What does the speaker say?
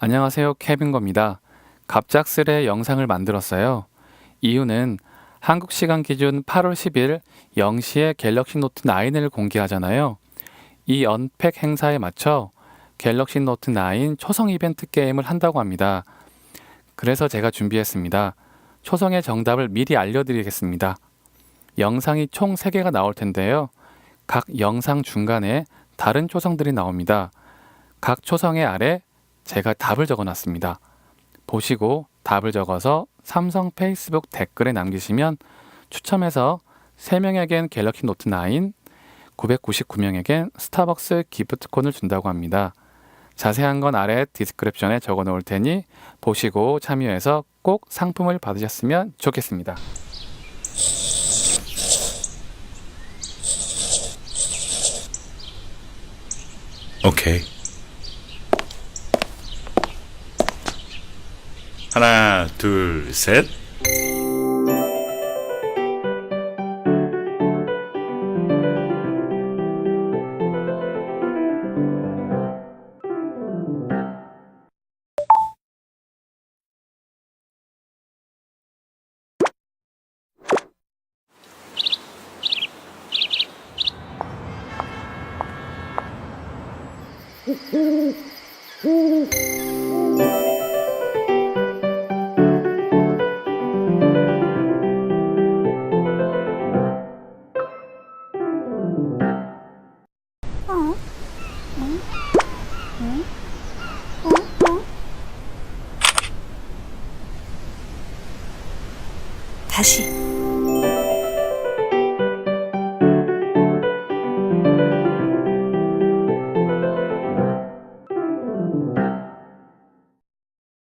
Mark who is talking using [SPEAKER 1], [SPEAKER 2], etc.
[SPEAKER 1] 안녕하세요. 케빈거입니다. 갑작스레 영상을 만들었어요. 이유는 한국 시간 기준 8월 10일 0시에 갤럭시 노트 9을 공개하잖아요. 이 언팩 행사에 맞춰 갤럭시 노트 9 초성 이벤트 게임을 한다고 합니다. 그래서 제가 준비했습니다. 초성의 정답을 미리 알려드리겠습니다. 영상이 총 3개가 나올 텐데요. 각 영상 중간에 다른 초성들이 나옵니다. 각 초성의 아래 제가 답을 적어 놨습니다. 보시고 답을 적어서 삼성 페이스북 댓글에 남기시면 추첨해서 3명에겐 갤럭시 노트 9, 999명에겐 스타벅스 기프트콘을 준다고 합니다. 자세한 건 아래 디스크립션에 적어 놓을 테니 보시고 참여해서 꼭 상품을 받으셨으면 좋겠습니다.
[SPEAKER 2] 오케이. 하나, 둘, 셋.
[SPEAKER 3] 다시